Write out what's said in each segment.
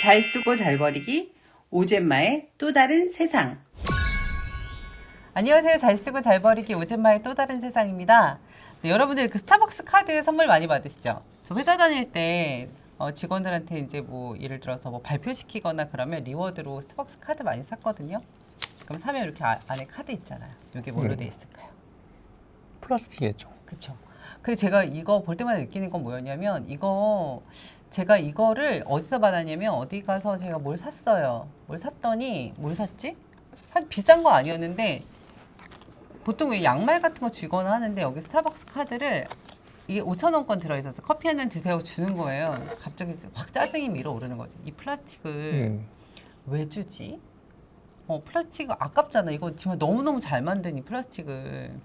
잘 쓰고 잘 버리기 오젠마의 또 다른 세상 안녕하세요 잘 쓰고 잘 버리기 오젠마의 또 다른 세상입니다 네, 여러분들 그 스타벅스 카드 선물 많이 받으시죠? 저 회사 다닐 때 어, 직원들한테 이제 뭐 예를 들어서 뭐 발표시키거나 그러면 리워드로 스타벅스 카드 많이 샀거든요 그럼 사면 이렇게 아- 안에 카드 있잖아요 이게 뭘로 네. 돼 있을까요? 플라스틱이겠죠. 그쵸. 그래서 제가 이거 볼 때마다 느끼는 건 뭐였냐면 이거 제가 이거를 어디서 받았냐면 어디 가서 제가 뭘 샀어요. 뭘 샀더니 뭘 샀지? 한 비싼 거 아니었는데 보통 왜 양말 같은 거 주거나 하는데 여기 스타벅스 카드를 이게 5천 원권 들어있어서 커피 한 잔 드세요 주는 거예요. 갑자기 확 짜증이 밀어 오르는 거지. 이 플라스틱을 음. 왜 주지? 어, 플라스틱 아깝잖아. 이거 정말 너무너무 잘 만든 이 플라스틱을.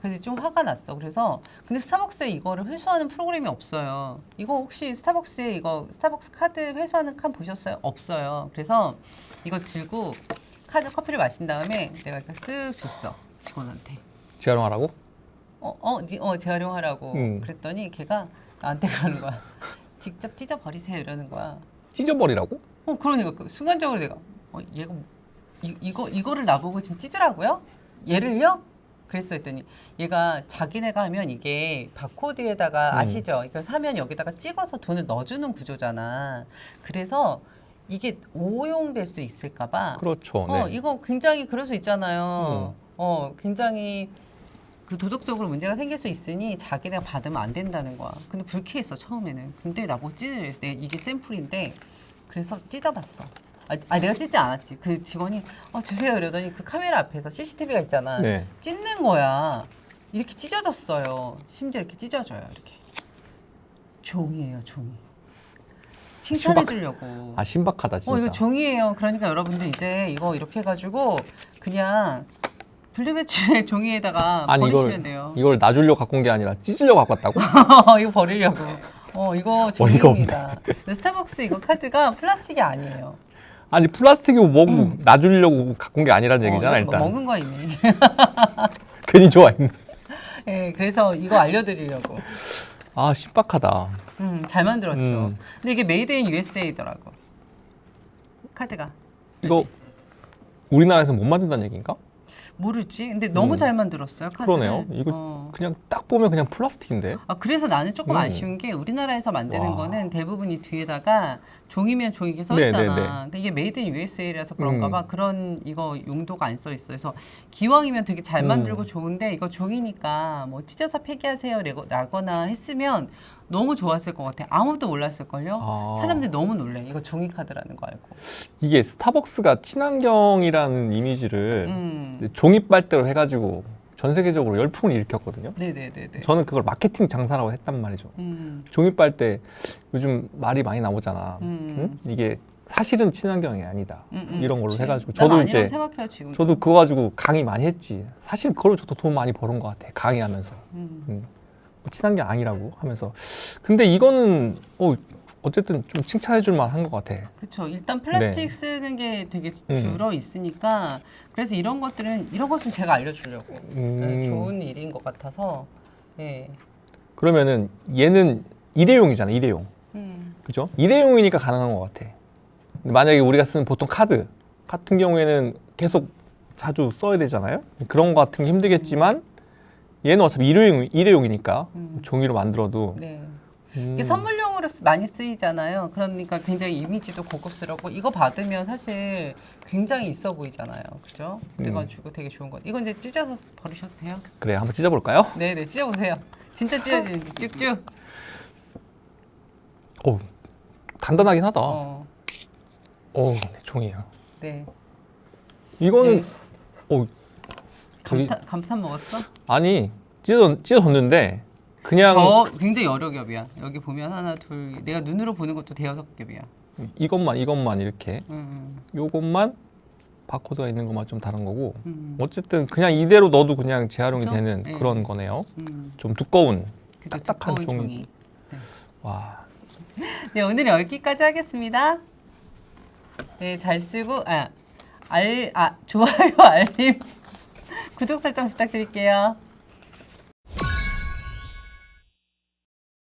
그래서 좀 화가 났어. 그래서 근데 스타벅스에 이거를 회수하는 프로그램이 없어요. 이거 혹시 스타벅스에 이거 스타벅스 카드 회수하는 칸 보셨어요? 없어요. 그래서 이거 들고 카드 커피를 마신 다음에 내가 이렇게 쓱 줬어. 직원한테. 재활용하라고? 어, 어, 니, 어, 재활용하라고. 음. 그랬더니 걔가 나한테 그러는 거야. 직접 찢어 버리세요 이러는 거야. 찢어버리라고? 어 그러니까 그 순간적으로 내가 어 얘가 뭐- 이, 이거 이거를 나보고 지금 찢으라고요? 얘를요? 그랬어 했더니 얘가 자기네가 하면 이게 바코드에다가 음. 아시죠? 이거 사면 여기다가 찍어서 돈을 넣어주는 구조잖아. 그래서 이게 오용될 수 있을까봐. 그렇죠. 어 네. 이거 굉장히 그럴 수 있잖아요. 어 굉장히 그 도덕적으로 문제가 생길 수 있으니 자기네가 받으면 안 된다는 거야. 근데 불쾌했어 처음에는. 근데 나보고 찢으랬어. 이게 샘플인데 그래서 찢어봤어. 아, 아, 내가 찢지 않았지. 그 직원이 어 주세요 이러더니 그 카메라 앞에서 CCTV가 있잖아. 네. 찢는 거야. 이렇게 찢어졌어요. 심지어 이렇게 찢어져요. 이렇게 종이에요 종이. 칭찬해 주려고. 아 신박하다 진짜. 어 이거 종이에요. 그러니까 여러분들 이제 이거 이렇게 해가지고 그냥 분리배출의 종이에다가 아니 버리시면 이걸 돼요. 이걸 놔주려고 갖고 온 게 아니라 찢으려고 갖고 왔다고? 이거 버리려고. 어 이거 어이가 종이입니다. 근데 스타벅스 이거 카드가 플라스틱이 아니에요. 아니 플라스틱이고 뭐고 놔주려고 갖고 온 게 아니라는 얘기잖아 음. 어, 일단. 먹은 거 이미. 괜히 좋아했네. 예, 그래서 이거 알려드리려고. 아 신박하다. 음, 잘 만들었죠. 음. 근데 이게 메이드 인 USA더라고. 카드가. 이거 우리나라에서 못 만든다는 얘기인가? 모르지. 근데 너무 음. 잘 만들었어요. 카드를. 그러네요. 이거 어. 그냥 딱 보면 그냥 플라스틱인데. 아, 그래서 나는 조금 음. 아쉬운 게 우리나라에서 만드는 와. 거는 대부분 이 뒤에다가 종이면 종이 이게 써 네, 있잖아. 네, 네. 그러니까 이게 메이드 인 USA라서 그런가 음. 봐. 그런 이거 용도가 안 써 있어. 그래서 기왕이면 되게 잘 음. 만들고 좋은데 이거 종이니까 뭐 찢어서 폐기하세요 라거나 했으면 너무 좋았을 것 같아. 아무도 몰랐을걸요? 아. 사람들이 너무 놀래. 이거 종이 카드라는 거 알고. 이게 스타벅스가 친환경이라는 이미지를 음. 종이 빨대로 해가지고 전 세계적으로 열풍을 일으켰거든요. 네네네네. 저는 그걸 마케팅 장사라고 했단 말이죠. 음. 종이 빨대 요즘 말이 많이 나오잖아. 음. 응? 이게 사실은 친환경이 아니다. 음, 음, 이런 걸로 그치. 해가지고 난 저도 이제 생각해요 지금. 저도 그거 가지고 강의 많이 했지. 사실 그걸로 저도 돈 많이 버는 것 같아. 강의하면서 음. 음. 뭐 친환경 아니라고 하면서. 근데 이거는 어 어쨌든 좀 칭찬해 줄 만한 것 같아. 그렇죠. 일단 플라스틱 네. 쓰는 게 되게 음. 줄어 있으니까 그래서 이런 것들은 이런 것은 제가 알려주려고 음. 네, 좋은 일인 것 같아서 예. 그러면은 얘는 일회용이잖아. 일회용. 음. 그죠? 일회용이니까 가능한 것 같아. 근데 만약에 우리가 쓰는 보통 카드 같은 경우에는 계속 자주 써야 되잖아요. 그런 거 같은 게 힘들겠지만 얘는 어차피 일회용, 일회용이니까 음. 종이로 만들어도 네. 음. 이게 선물용으로 쓰- 많이 쓰이잖아요. 그러니까 굉장히 이미지도 고급스럽고 이거 받으면 사실 굉장히 있어 보이잖아요. 그죠? 음. 그래가지고 되게 좋은 것. 이건 이제 찢어서 버리셔도 돼요. 그래 한번 찢어볼까요? 네네 찢어보세요. 진짜 찢어지는지 쭉쭉. 오 단단하긴 하다. 어. 오 네, 종이에요. 네. 이거는 네. 오 감탄, 감탄 먹었어? 아니 찢어 찢어졌는데 그냥 더 굉장히 여러 겹이야. 여기 보면 하나, 둘, 내가 눈으로 보는 것도 대여섯 겹이야. 이것만 이것만 이렇게 음, 요것만 바코드가 있는 것만 좀 다른 거고 음, 어쨌든 그냥 이대로 넣어도 그냥 재활용이 그쵸? 되는 네. 그런 거네요. 음. 좀 두꺼운 그죠, 딱딱한 두꺼운 종이. 와 네, 오늘 여기까지 하겠습니다. 네, 잘 쓰고 아, 알, 아, 좋아요, 알림, 구독 설정 부탁드릴게요.